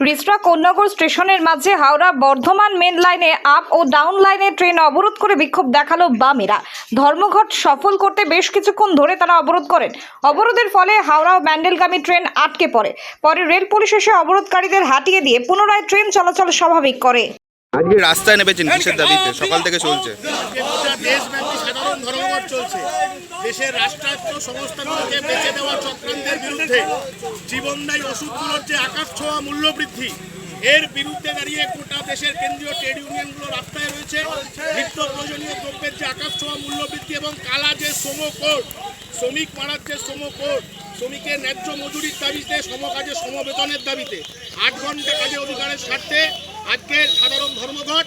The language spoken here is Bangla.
রিসরা কোন্নগর স্টেশনের মাঝে হাওড়া বর্ধমান মেন লাইনে আপ ও ডাউন লাইনে ট্রেন অবরোধ করে বিক্ষোভ দেখাল বামেরা ধর্মঘট সফল করতে বেশ কিছুক্ষণ ধরে তারা অবরোধ করেন অবরোধের ফলে হাওড়া ও ব্যান্ডেলগামী ট্রেন আটকে পড়ে পরে রেল পুলিশ এসে অবরোধকারীদের হাটিয়ে দিয়ে পুনরায় ট্রেন চলাচল স্বাভাবিক করে আজকে রাস্তায় নেমেছেন কিসের দাবিতে সকাল থেকে চলছে দেশব্যাপী সাধারণ ধর্মঘট চলছে দেশের রাষ্ট্রায়ত্ত সংস্থাগুলোকে বেঁচে দেওয়া চক্রান্তের বিরুদ্ধে জীবনদায়ী ওষুধগুলোর যে আকাশ ছোঁয়া মূল্য বৃদ্ধি এর বিরুদ্ধে দাঁড়িয়ে গোটা দেশের কেন্দ্রীয় ট্রেড ইউনিয়নগুলো রাস্তায় রয়েছে। নিত্য প্রয়োজনীয় দ্রব্যের যে আকাশ ছোঁয়া মূল্য বৃদ্ধি এবং কালা যে শ্রম কোড, শ্রমিক মারার যে শ্রম কোড, শ্রমিকের ন্যায্য মজুরির দাবিতে, সমকাজে সমবেতনের দাবিতে, আট ঘণ্টা কাজে অধিকারের স্বার্থে আজকে সাধারণ ধর্মঘট